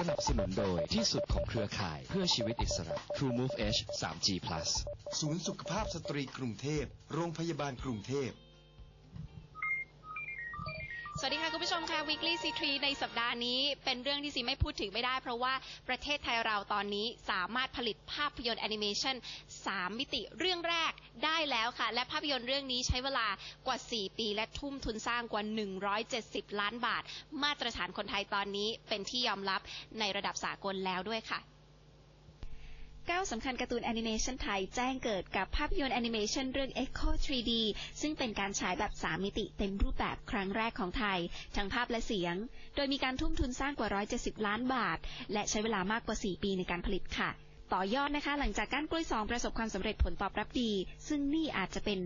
สนับสนุนโดยที่สุดของเครือข่ายเพื่อชีวิตอิสระ True Move H 3G Plus ศูนย์สุขภาพสตรีกรุงเทพ โรงพยาบาลกรุงเทพ สวัสดีค่ะคุณผู้ชมค่ะ Weekly C3 ในสัปดาห์นี้เป็นเรื่องที่ซีไม่พูดถึงไม่ได้ เพราะว่าประเทศไทยเราตอนนี้สามารถผลิตภาพยนตร์แอนิเมชัน3มิติเรื่องแรกได้แล้วค่ะ และภาพยนตร์เรื่องนี้ใช้เวลากว่า 4 ปี และทุ่มทุนสร้างกว่า 170 ล้านบาท มาตรฐานคนไทยตอนนี้เป็นที่ยอมรับในระดับสากลแล้วด้วยค่ะาวสำคัญการ์ตูนแอนิเมชันไทยแจ้งเกิดกับภาพยนตร์แอนิเมชันเรื่อง Echo 3D ซึ่งเป็นการฉายแบบ 3 มิติเต็มรูปแบบครั้งแรกของไทย ทั้งภาพและเสียง โดยมีการทุ่มทุนสร้างกว่า 170 ล้านบาท และใช้เวลามากกว่า 4 ปีในการผลิตค่ะ ต่อยอดนะคะ หลังจากก้านกล้วยสองประสบความสำเร็จผลตอบรับดี ซึ่งนี่อาจจะเป็น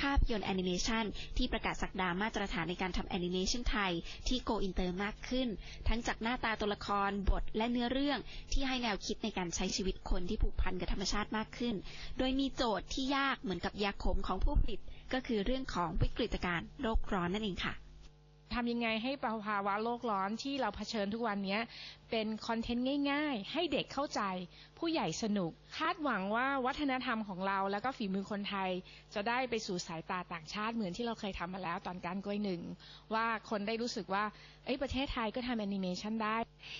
ภาพยนตร์แอนิเมชันที่ประกาศสักดามาตรฐานในการทำแอนิเมชันไทยที่โกอินเตอร์มากขึ้น ทั้งจากหน้าตาตัวละครบทและเนื้อเรื่องที่ให้แนวคิดในการใช้ชีวิตคนที่ผูกพันกับธรรมชาติมากขึ้น โดยมีโจทย์ที่ยากเหมือนกับยาขมของผู้ผลิต ก็คือเรื่องของวิกฤตการณ์โลกร้อนนั่นเองค่ะ ทำยังไงให้ภาวะโลกร้อนที่เราเผชิญทุกวันนี้เป็นคอนเทนต์ง่ายๆ ให้เด็กเข้าใจ ผู้ใหญ่สนุก คาดหวังว่าวัฒนธรรมของเราแล้วก็ฝีมือคนไทย จะได้ไปสู่สายตาต่างชาติเหมือนที่เราเคยทำมาแล้วตอนการกล้วยหนึ่ง ว่าคนได้รู้สึกว่า เอ้ยประเทศไทยก็ทำแอนิเมชันได้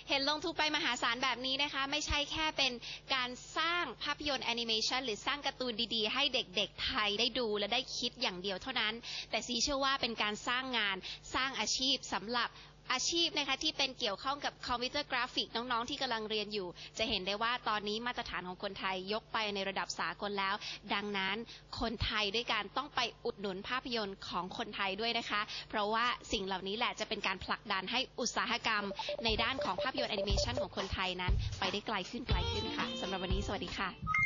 เห็นลงทุนไปมหาศาลแบบนี้นะคะ ไม่ใช่แค่เป็นการสร้างภาพยนตร์แอนิเมชันหรือสร้างการ์ตูนดีๆ ให้เด็กๆไทยได้ดูและได้คิดอย่างเดียวเท่านั้น แต่ซีเชื่อว่าเป็นการสร้างงานสร้างอาชีพสำหรับ อาชีพนะคะที่เป็นเกี่ยวข้องกับคอมพิวเตอร์กราฟิกน้องๆ ที่กำลังเรียนอยู่ จะเห็นได้ว่าตอนนี้มาตรฐานของคนไทยยกไปในระดับสากลแล้ว ดังนั้นคนไทยด้วยการต้องไปอุดหนุนภาพยนตร์ของคนไทยด้วยนะคะ เพราะว่าสิ่งเหล่านี้แหละจะเป็นการผลักดันให้อุตสาหกรรม ในด้านของภาพยนตร์แอนิเมชันของคนไทยนั้น ไปได้ไกลขึ้นไกลขึ้นค่ะสำหรับวันนี้สวัสดีค่ะ